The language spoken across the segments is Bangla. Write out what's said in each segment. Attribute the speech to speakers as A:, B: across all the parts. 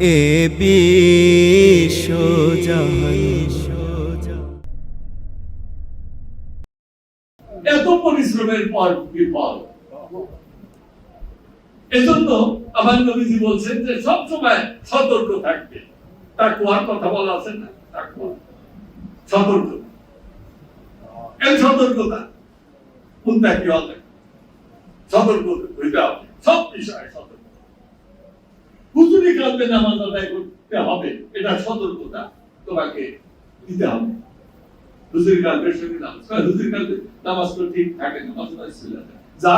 A: এ
B: এত পরিশ্রমের পর বিফল এজন্য আমার নবীজি বলছেন যে সব সময় সতর্ক থাকবে। তাকুয়ার কথা বলা আছে না? সতর্ক। এই সতর্কতা কোনটা কি হবে? সতর্ক হইতে হবে। সব বিষয়ে সতর্ক। হুজুরি কালবে নামাজ আদায় করতে হবে, এটা সতর্কতা তোমাকে দিতে হবে। হুজুরি কালবের সঙ্গে নামাজ হুজুরি কালবে নামাজ তো ঠিক থাকে না যা,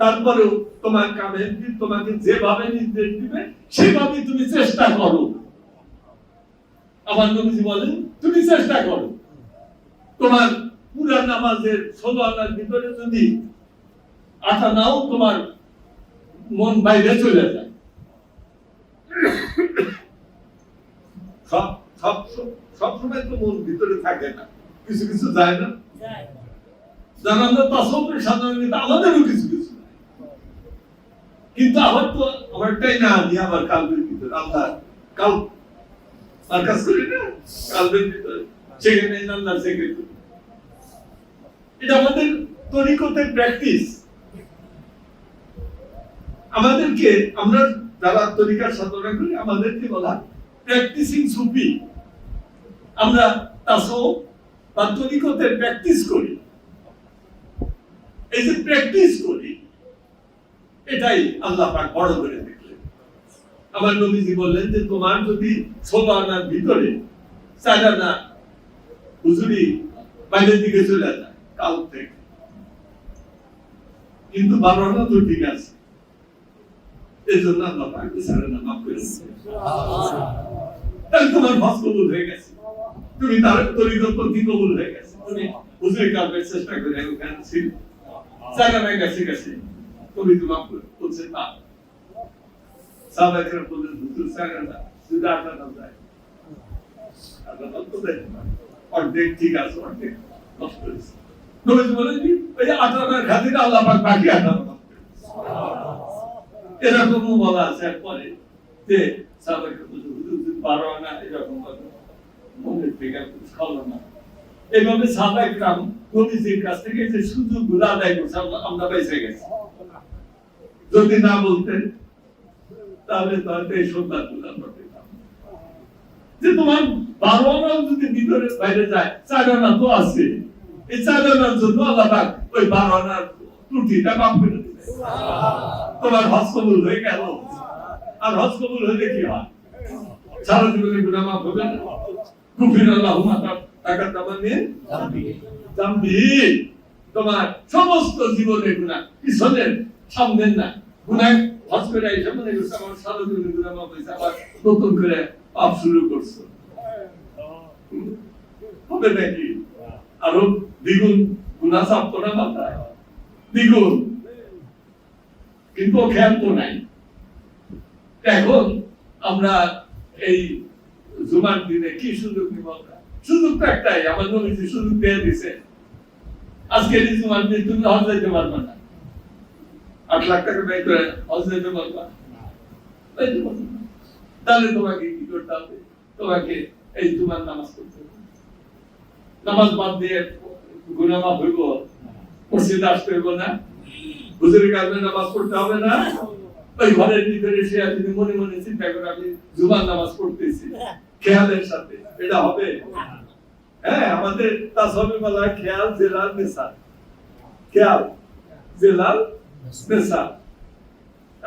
B: তারপরেও তোমার কামে তোমাকে যেভাবে নির্দেশ দিবে সেভাবে তুমি চেষ্টা করো। আমার নবীজি বলেন, তুমি চেষ্টা করো। তোমার পুরা নামাজের ষোলো আনার ভিতরে যদি আঠা নাও, তোমার মন বাইরে চলে যায়। সব সব সব সময় তো মন ভিতরে থাকে না। কিছু কিছু যায় না। যারা আমরা তাসবের সাধারণ কিন্তু আমাদেরও কিছু কিছু কিন্তু তো আমারটাই না আমি আমার কালবের ভিতরে আল্লাহ কাল আর কাজ করি না কালবের ভিতরে। সেখানে আল্লাহ সেখানে। এটা আমাদের তরিকতের প্র্যাকটিস আমাদেরকে আমরা সাধনা আমাদেরকে বলা প্র্যাকটিসিং সুফি আমরা তরিকতের প্র্যাকটিস করি। এই যে প্র্যাকটিস করি, এটাই আল্লাহ পাক বড় করে দেখলেন আমার নবীজি বললেন যে, তোমার যদি ষোলো ভিতরে চার আনা হুজুরি বাইরের দিকে চলে যায় কাল থেকে। কিন্তু বারো তো ঠিক আছে। এই জন্য আল্লাহ মাফ করে। তাহলে তোমার হজ কবুল হয়ে গেছে। তুমি তার প্রতি কবুল হয়ে গেছে? তুমি হুজুরি কালবের চেষ্টা করে ওখানে ছিল। জায়গা নাই গেছে গেছে তুমি তো মাফ করছে না। সাহাবায়ে বললেন হুজুর জায়গা না যদি আপনার নাম যায় অর্ধেক ঠিক আছে, অর্ধেক নষ্ট হয়েছে নবীজি বলেন ওই যে আঠারোটার খাতিরে আল্লাহ পাক বাকি আঠারো। এরকমও বলা আছে পরে যে সাবেক পারো না এরকম মনের না। কাছ থেকে যে আদায় করছে, আমরা বেঁচে গেছি। যদি না বলতেন, তাহলে তো হয়তো এই যে তোমার বারো যদি ভিতরে বাইরে যায় চার আনা তো আছে। এই চার আনার জন্য আল্লাহ ওই বারো আনার ত্রুটিটা মাফ করে দিবে তোমার হজ কবুল হয়ে গেল। আর হজ কবুল হলে কি হয়? সারা জীবনে গুনাহ মাফ হবে না। কুফির আল্লাহ টাকা নিয়ে জাম্বি তোমার সমস্ত জীবনের গুনাহ পিছনের, সামনের না। গুনাহ হজ করে এসে মনে করছে, আমার সারা মাফ হয়েছে, আবার নতুন করে পাপ শুরু করছ। হবে নাকি? আরও দ্বিগুণ গুনাহ চাপতো না মাথায়। দ্বিগুণ। কিন্তু ও খেয়াল তো নাই। এখন আমরা এই জুমার দিনে কি সুযোগ নিব আমরা? সুযোগ তো একটাই, আমার সুযোগ দিয়ে দিছে আজকে এই জুমার দিনে তুমি হজ যাইতে পারবে না। আট লাখ টাকা ব্যয় করে হজ যাইতে পারবা। তাহলে তোমাকে কি করতে হবে? তোমাকে এই জুমার নামাজ পড়তে হবে। নামাজ বাদ দিয়ে গুনামা হইব? মসজিদে আসতে হইব না? হুজুরের কাছে নামাজ পড়তে হবে না? ওই ঘরের ভিতরে সে আপনি মনে মনে চিন্তা করে আমি জুমার নামাজ পড়তেছি খেয়ালের সাথে, এটা হবে? হ্যাঁ আমাদের তাসবে বলা খেয়াল জেলাল নেশা। খেয়াল জেলাল নেশা।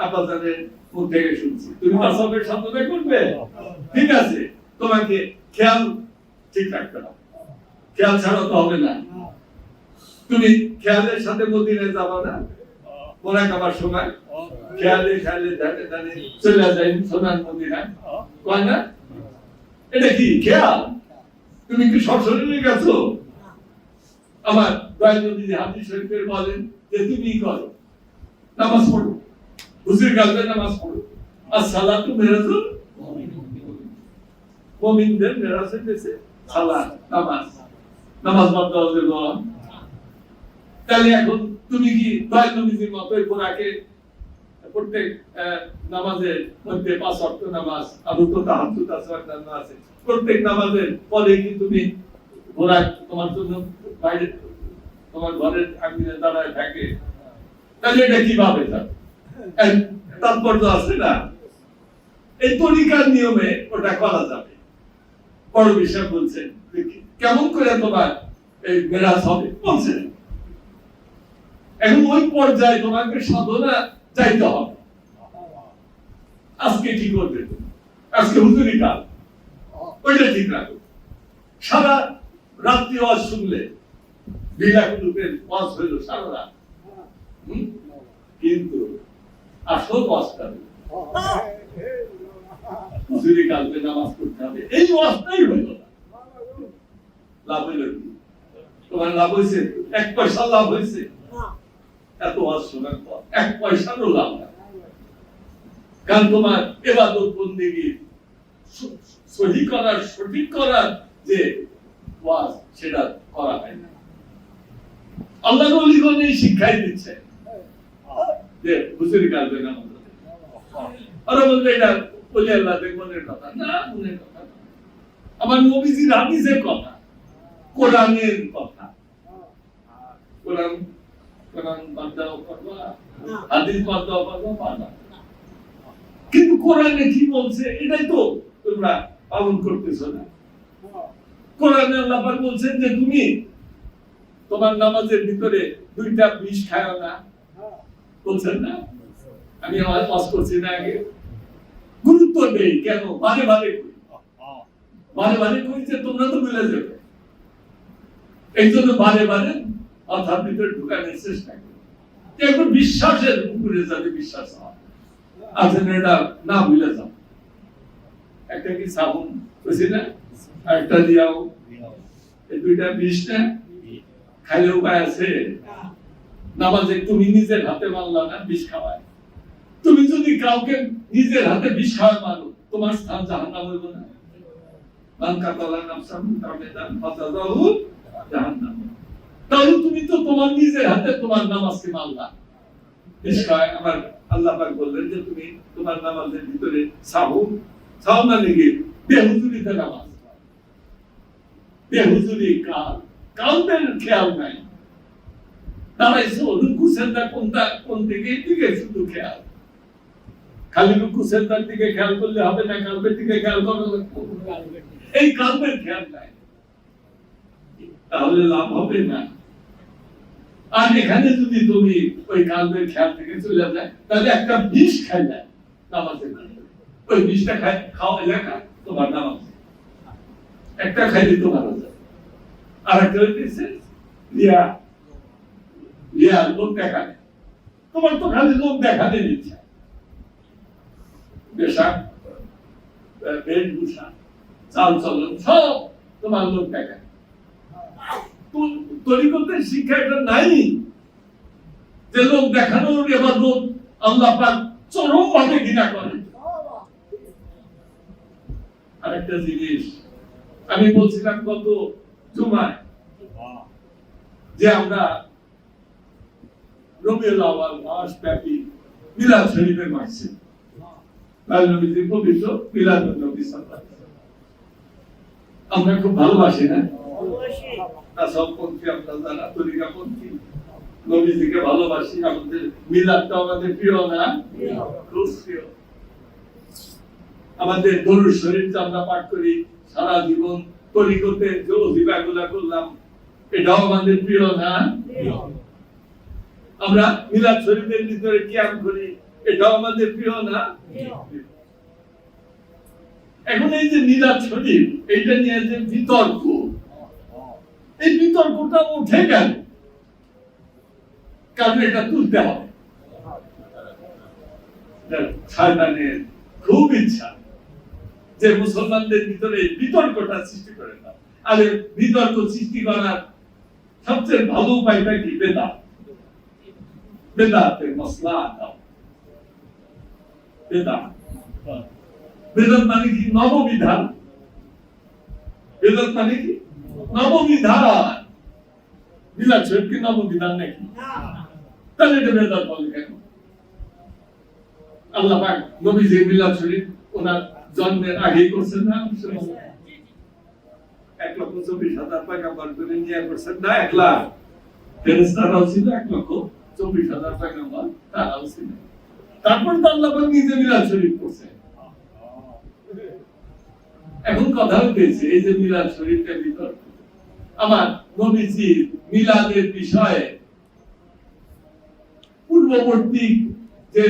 B: আপাততের মুখ থেকে শুনছি। তুমি তাসবের সাধনা করবে? ঠিক আছে, তোমাকে খেয়াল ঠিক রাখতে হবে। খেয়াল ছাড়া তো হবে না। তুমি খেয়ালের সাথে মদিনায় যাবা না? মোরা খাবার সময় খেয়ালে খেয়ালে ধানে ধানে চলে যায় সোনার মদিনায়। কয় না? এটা কি খেয়াল? তুমি কি সশরীরে গেছো? আমার দয়ানবী হাদিস শরীফের বলেন যে তুমি করো? নামাজ পড়ো। হুজুর গালবে নামাজ পড়ো। আর সালাতু মেরাজুল মুমিনদের মেরাজের দেশে সালাত, নামাজ। নামাজ বাদ দেওয়া তাহলে এখন তুমি কি দয়ানবীজির মতোই কোরআকে প্রত্যেক নামাজের মধ্যে পাঁচ ওয়াক্ত নামাজ, আবু তো তাহাজ্জুদ আসর আছে। প্রত্যেক নামাজের পরে কি তুমি তোমার জন্য বাইরে, তোমার ঘরের দাঁড়ায় থাকে? তাহলে এটা কীভাবে তাৎপর্য আছে না? এই তরিকার নিয়মে ওটা করা যাবে। বড় বিষয় বলছেন কেমন করে তোমার এই মেরাজ হবে? বলছেন এখন ওই পর্যায়ে তোমাকে সাধনা যাইতে হবে। আজকে কি করবে? আজকে হুজুরি কাল ওইটা ঠিক রাখো সারা রাত্রি ওয়াজ শুনলে লীলা কুলুপের ওয়াজ হইল সারা রাত। কিন্তু আসল ওয়াজটা হুজুরি কালকে নামাজ পড়তে হবে। এই ওয়াজটাই হইল না। লাভ হইল কি? তোমার লাভ হয়েছে এক পয়সা লাভ হয়েছে এত ওয়াজ পর এক পয়সারও লাভ না কারণ তোমার এবাদত বন্দিগি সহি করার, সঠিক করার যে ওয়াজ, সেটা করা হয় না। আল্লাহ নবীগণ এই শিক্ষাই দিচ্ছে। যে হুজুরি কালবে না ওরা বলবে এটা বলে আল্লাহ মনের কথা। না, মনের কথা আমার নবীজির হাদিসের কথা। কোরআনের কথা। কোরআন কোরআন বাদ দাও হাদিস বাদ দাও পারবা কিন্তু কোরআনে কি বলছে? এটাই তো তোমরা পালন করতেছো না। কোরআনে আল্লাহ পাক বলছেন যে তুমি তোমার নামাজের ভিতরে দুইটা বিষ খায়ও না। বলছেন না? আমি আমার পাস করছি না আগে। গুরুত্ব নেই কেন? বারে বারে বারে বারে করি যে তোমরা তো মিলে যাবে। এই জন্য বারে বারে মাথার ভিতরে ঢুকানোর চেষ্টা করি। বিশ্বাসের উপরে যাতে বিশ্বাস হয় আচ্ছা এটা না ভুলে যাও। একটা কি সাবুন? বুঝছি না? একটা দিয়াও। এই দুইটা বিষ না? খাইলে উপায় আছে? নামাজে তুমি নিজের হাতে না, বিষ খাওয়ায়। তুমি যদি কাউকে নিজের হাতে বিষ খাওয়ায় মানো তোমার স্থান জাহান্নাম হইব না। তাহলে তুমি তো তোমার নিজের হাতে তোমার নামাজকে বিষ আমার আল্লাহ পাক বললেন যে তুমি তোমার নামাজের ভিতরে না লেগে বেহুজুরিতে নামাজ। বেহুজুরি কাল। কালদের খেয়াল নাই। দাঁড়াইছো রুকু সেজদা কোনটা, কোন দিকে? দিকে শুধু খেয়াল। খালি রুকু সেজদার দিকে খেয়াল করলে হবে না কালবের দিকে খেয়াল করা। এই কালবের খেয়াল নাই। তাহলে লাভ হবে না। আর এখানে যদি তুমি ওই কালবের খেয়াল থেকে চলে যায়, তাহলে একটা বিষ খাই যায় নামাজের ওই বিষটা খাই, খাওয়া এলাকা তোমার নামাজ। একটা খাইলে তোমার আর একটা হইতেছে রিয়া। রিয়া লোক দেখানে তোমার তো খালি লোক দেখাতে ইচ্ছা। বেশাক বেশভূষা চাল চলন, সব তোমার লোক দেখায়। তরিকতের শিক্ষা এটা নাই। যে লোক দেখানোর আল্লাহ পাক চরম ভাবে ঘৃণা করে। আরেকটা জিনিস, আমি বলছিলাম গত জুমায় যে আমরা মাস। ব্যাপী মিলাদ পবিত্র মিলাদ নবী আমরা খুব ভালোবাসি না? তাসাউপন্থী আমরা যারা তরিকাপন্থী নবীজিকে ভালোবাসি আমাদের মিলাদটা আমাদের প্রিয় না? খুব প্রিয়। আমাদের দরুদ শরীফটা আমরা পাঠ করি সারা জীবন তরিকতে যে অধিকারগুলা করলাম এটাও আমাদের প্রিয় না? আমরা মিলাদ শরীফের ভিতরে কিয়াম করি এটাও আমাদের প্রিয় না? এখন এই যে মিলাদ শরীফ এইটা নিয়ে যে বিতর্ক এই বিতর্কটা উঠে গেল। কারণ এটা তুলতে হবে। শয়তানের খুব ইচ্ছা যে মুসলমানদের ভিতরে বিতর্কটা সৃষ্টি করে না আর বিতর্ক সৃষ্টি করার সবচেয়ে ভালো উপায়টা কি? বেদাত। বেদাতের মশলা দাও। বেদাত। বেদাত মানে কি? নববিধান। বেদাত মানে কি? নববিধান কি নববিধান নাকি? তাহলে এটা বেদাত বলে কেন? আল্লাহ পাক নবীজি মিলাদ শরীফ ওনার জন্মের আগেই করছেন না? এক লক্ষ চব্বিশ হাজার টাকা বার করে নিয়ে করছেন না? এক লাখ। ফেরেস্তারাও ছিল, এক লক্ষ চব্বিশ হাজার টাকা বার, তারাও ছিল। তারপর তো আল্লাহ পাক নিজে মিলাদ শরীফ করছেন। এখন কথা হইতেছে, এই যে মিলাদ শরীফের ভিতর আমার নবীজির মিলাদের বিষয়ে পূর্ববর্তী যে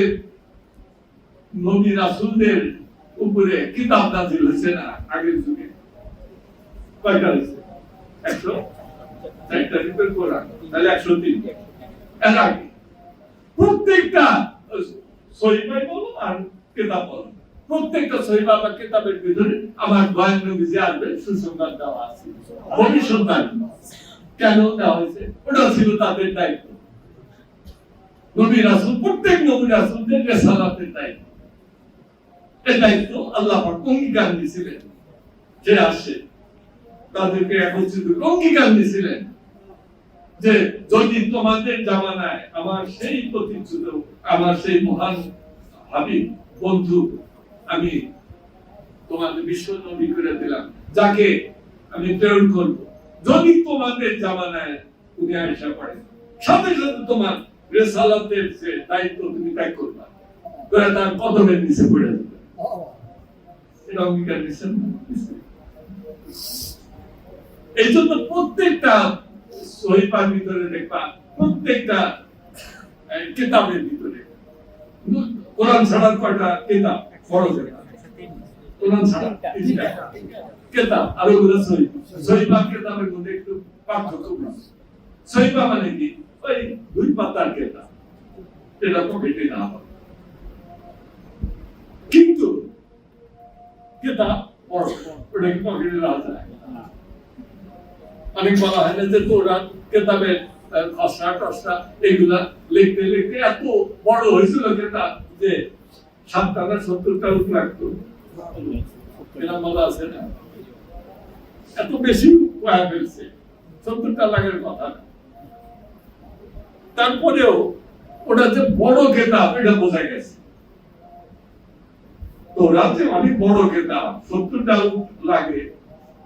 B: নবী রাসূলদের উপরে কিতাব নাজিল হয়েছে না, আগের যুগে? কয়টা হয়েছে? একশো? চারটা রিপের কোরআন, তাহলে একশো তিন। এর আগে প্রত্যেকটা সহিবাই বলো আর কেতাব বলো। প্রত্যেকটা সহিবা বা কেতাবের ভিতরে আমার দয়াল নবীজি আসবে সুসংবাদ দেওয়া আছে। ভবিষ্যৎবাণী কেন দেওয়া হয়েছে? ওটা ছিল তাদের দায়িত্ব। নবী রাসূল, প্রত্যেক নবী রাসূলদের রেসালাতের দায়িত্ব। এই দায়িত্ব আল্লাহ অঙ্গীকার দিয়েছিলেন যে আসে। তাদেরকে একত্রিত অঙ্গীকার দিয়েছিলেন যে যদি তোমাদের জামানায় আমার সেই প্রতিচ্ছুত আমার সেই মহান হাবিব, বন্ধু আমি তোমাদের বিশ্ব নবী করে দিলাম, যাকে আমি প্রেরণ করব। যদি তোমাদের জামানায় উনি আয়সা পড়েন সাথে সাথে তোমার দায়িত্ব তুমি ত্যাগ করবা করে তার কদমের নিচে পড়ে এটা অঙ্গীকার দিচ্ছেন না? এই জন্য প্রত্যেকটা সহিপার ভিতরে দেখবা, প্রত্যেকটা কিতাবের ভিতরে। কোরআন ছাড়ার কয়টা কিতাব? বড় কোরআন ছাড়া। তিনটা। আর ওগুলো সহিহ সহিবা কিতাবের মধ্যে একটু পার্থক্য আছে। সহিবা মানে কি? ওই দুই পাতার কিতাব। এটা পকেটে না কিন্তু কিতাব ওটা কি পকেটে রাখা যায়? অনেক বলা হয় না যে কোরআন কেতাবের খসড়া টসড়া এগুলা লিখতে লিখতে এত বড় হয়েছিল কেতাব যে না সত্তরটা উঠ লাগতো। বলা আছে না? এত বেশি কয়া ফেলছে কথা। তারপরেও ওটা যে বড় কেতাব এটা বোঝা গেছে। তো রাতে অনেক বড় কেতাব সত্তরটা লাগে,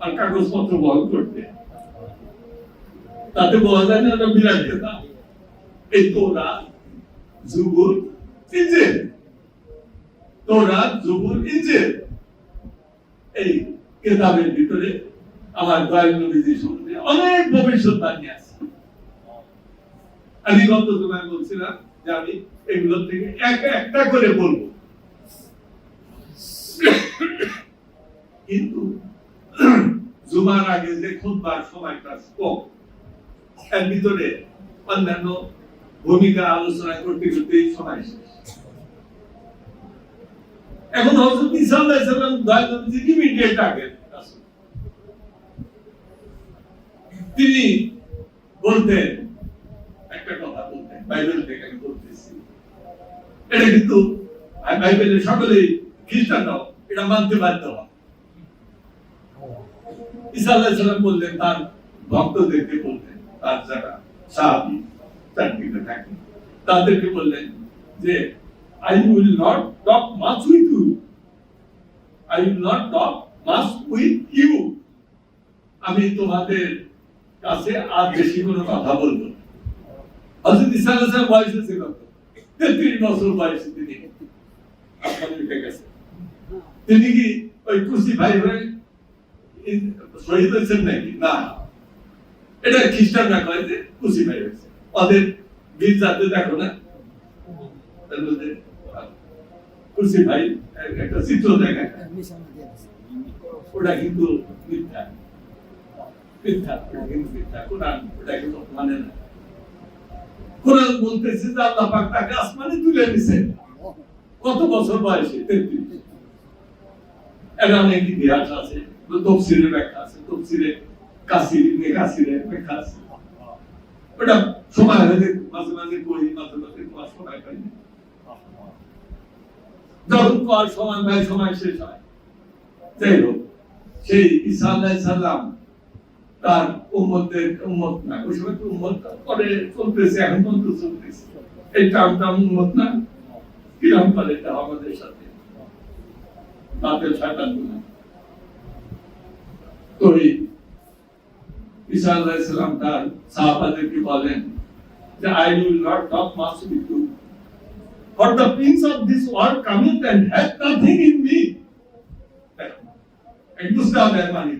B: আর কাগজপত্র বহন করতে। তাতে বোঝা যায় না এটা বিরাট কেতাব এই তোরা ইঞ্জিল ইঞ্জিল। এই ভিতরে আমার দয়াল নবীজি সম্বন্ধে অনেক ভবিষ্যৎবাণী আছে। আমি গত সময় বলছিলাম যে আমি এগুলো থেকে এক একটা করে বলব। কিন্তু জুমার আগে যে খুদবার সময়টা কম এর ভিতরে অন্যান্য ভূমিকা আলোচনা করতে করতে সময় শেষ। এখন ঈসা আলাইহিস সালাম দয়াল নবীজি ইমিডিয়েট আগে রাসূল। তিনি বলতেন, একটা কথা বলতেন, বাইবেল থেকে আমি বলতেছি। এটা কিন্তু বাইবেলে সকলেই খ্রিস্টানরাও এটা মানতে বাধ্য হয়। আলাইহিস সালাম বললেন, তার ভক্তদেরকে বলতেন তার যারা সাহাবী চাকরিতে থাকেন তাদেরকে বললেন যে I will not talk much with you. I will not talk much with you. আমি তোমাদের কাছে আর বেশি কোনো কথা বলব না। হযরত ঈসা আলাইহিস বয়স ছিল? 33 বছর বয়সে তিনি আসমানে উঠে। তিনি কি ওই কুসি ভাই হয়ে শহীদ হয়েছেন নাকি না এটা খ্রিস্টানরা কয় যে কুসি ভাই হয়েছে ওদের বীর জাতে দেখো না তার মধ্যে কুসি একটা চিত্র দেখা ওটা কিন্তু মিথ্যা। মিথ্যা ওটা কিন্তু মিথ্যা। কোরআন ওটা কিন্তু মানে না। কোরআন বলতেছে যে আল্লাহ পাক তাকে আসমানে তুলে নিছে কত বছর বয়সে? তেত্রিশ। অনেক ইতিহাস আছে তফসিলের ব্যাখ্যা আছে। তফসিলে কাসির ইবনে কাসিরের ব্যাখ্যা আছে। ওটা সময় হলে মাঝে মাঝে পড়ি মাঝে মাঝে তোমার সময় পাই না। যখন পর সময় পাই সময় শেষ হয়। যাই হোক, সেই ঈসা সালাম তার উম্মতের উম্মত না, ওই সময় তো উম্মত পরে চলতেছে, এখন পর্যন্ত চলতেছে। এই টার্মটা উম্মত না, কিরম পারে এটা আমাদের সাথে? বাতিল শয়তানগুলো তো এই ঈসা সালাম তার সাহাবাদেরকে বলেন যে I will not talk much with world coming and have nothing in me এই বুঝতে হবে এর মানে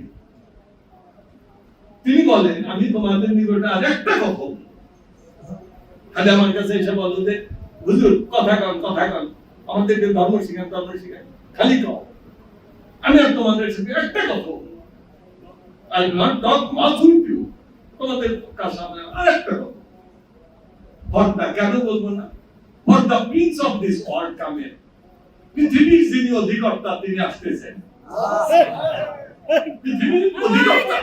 B: তিনি বলেন, আমি তোমাদের নিকটে আর একটা কথা। খালি আমার কাছে এসে বলো যে, হুজুর, কথা কন কথা কন। আমাদেরকে ধর্ম শিখান ধর্ম শিখান। খালি কও। আমি আর তোমাদের সাথে একটা কথা I not talk much with তোমাদের কাছে আর একটা কথা ফরদা কেন বলব না? For the prince of this world cometh পৃথিবীর যিনি অধিকর্তা, তিনি আসতেছেন। পৃথিবীর অধিকর্তা।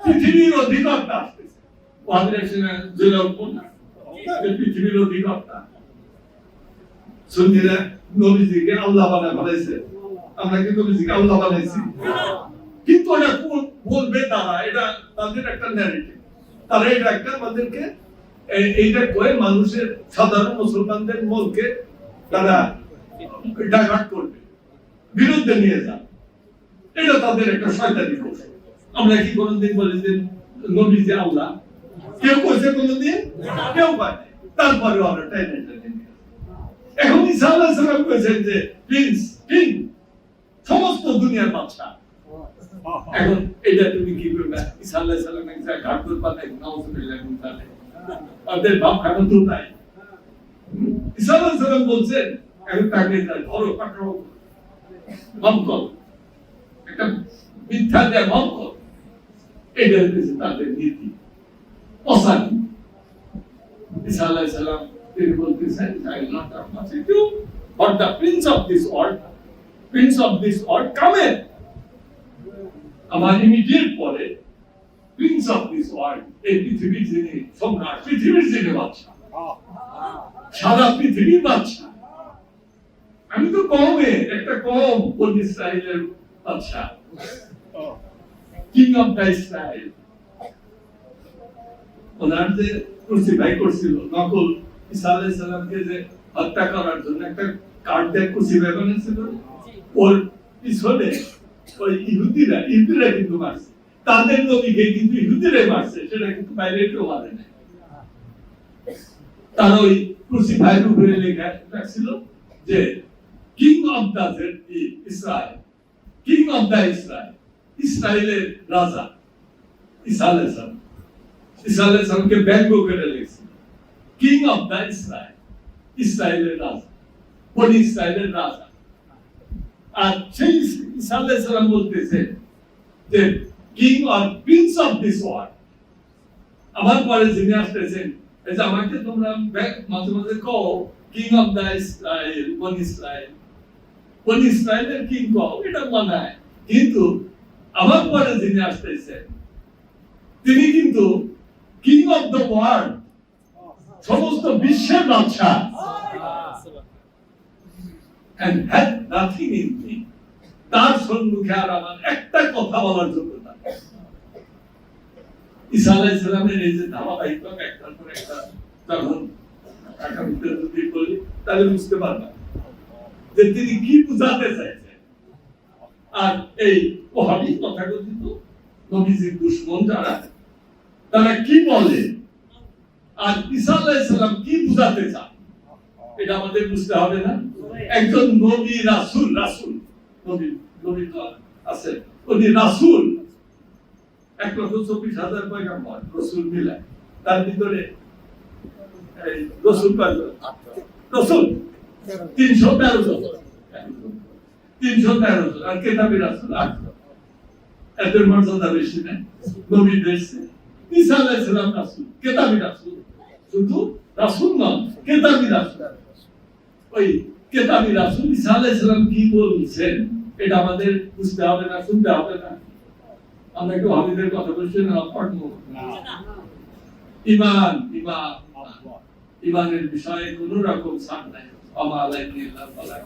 B: পৃথিবীর অধিকর্তা আসতেছে ওয়াদের জেলা উপনা যে পৃথিবীর অধিকর্তা। সুন্নিরা নবীজিকে আল্লাহ বানা বানাইছে। আমরা কি নবীজিকে আল্লাহ বানাইছি? কিন্তু এটা বলবে তারা? এটা তাদের একটা ন্যারেটিভ তারা এটা একটা আমাদেরকে এইটা করে মানুষের, সাধারণ মুসলমানদের মনকে তারা ডাইভার্ট করবে, বিরুদ্ধে নিয়ে যান। এটা তাদের একটা শয়তানি কৌশল। আমরা কি কোনদিন বলি যে নবী যে আল্লাহ? কেউ কইছে কোনদিন? কেউ পায় তারপরে আমরা টাইনে টাইনে এখন ঈসা আলাইহিস সালাম কইছেন যে প্রিন্স কিং সমস্ত দুনিয়ার বাদশা এখন এটা তুমি কি করবে ঈসা আলাইহিস সালাম একটা ঘাট করে পাতায় নাউজুবিল্লাহ মিন যালিক তাদের বাপ খানো তো নাই ঈসা আলাইহিস সালাম বলছেন এখন তাকে যা ধরো পাকড়াও বন্ধ একটা মিথ্যা দেয় বন্ধ এটা হচ্ছে তাদের নীতি অসানি ঈসা সালাম তিনি বলতেছেন I not আফমাস you but the prince of this world prince of this world come in আমার ইমিডিয়েট পরে প্রিন্স অফ দিস ওয়ার্ল্ড এই পৃথিবীর যিনি সম্রাট, পৃথিবীর যিনি বাদশা সারা পৃথিবীর বাদশা আমি তো কমে, একটা কম বন ইসরায়েলের বাদশা কিং অফ দ্য ইসরায়েল ওনার যে ক্রুসিফাই করছিল, নকল, ঈসা আলাইহিস যে হত্যা করার জন্য একটা কার্ড দিয়ে ক্রুসিফাই বানিয়েছিল, ওর পিছনে ওই ইহুদিরা ইহুদিরা কিন্তু মারছে। তাদের নবীকে কিন্তু ইহুদিরাই মারছে, সেটা কিন্তু বাইরে কেউ মারে নাই। তার ওই ক্রুসিফাইড উপরে লেখা রাখছিল যে king of the Israel king of the Israel ইসরায়েলের রাজা ঈসা আলাইহিস ঈসা ব্যঙ্গ করে লিখছিল কিং অফ দা ইসরায়েল ইসরায়েলের রাজা, বনি ইসরায়েলের রাজা। আর সেই ঈসা বলতেছে যে king or prince of this world পরে যিনি আসতেছেন, এই যে আমাকে তোমরা মাঝে মাঝে কও কিং অফ ইসরায়েল বন ইসরায়েল। বন ইসরায়েলের কিং কও, এটা মানায়। কিন্তু আমার পরে যিনি আসতেছেন, তিনি কিন্তু কিং অফ দ্য ওয়ার্ল্ড সমস্ত বিশ্বের বাদশা তার সম্মুখে আর আমার একটা কথা বলার। ঈসা এই যে ধারাবাহিকতা একটার পর একটা যদি বলি, তাহলে বুঝতে যে তিনি কি বুঝাতে চাইছেন। আর এই ওহাবি তথাকথিত নবীজির দুশ্মন যারা, তারা কি বলে? আর ঈসা সালাম কি বুঝাতে চান এটা আমাদের বুঝতে হবে না। একজন নবী রাসূল রাসূল, নবী নবী তো আছে। উনি রাসূল। এক লক্ষ চব্বিশ হাজার পয়গাম্বর রসুল মিলায় তার ভিতরে রসুল রসুল। তিনশো তেরো জন। তিনশো তেরো জন। আর কেতাবি রাসুল? আটজন এদের মর্যাদা বেশি নেই নবী বেশি। ঈসা আলাইহিস সালাম রাসূল কেতাবি রাসূল? শুধু রাসূল নন কেতাবি রাসূল? ওই কেতাবি রাসুল ঈসা আলাইহিস কি বলছেন এটা আমাদের বুঝতে হবে না শুনতে হবে না। আমরা একটু হাবিবের কথা বলছি না পড়ব ইমান ইমান ইমানের বিষয়ে কোন রকম ছাড় নাই। আমা আলাইহি আল্লাহ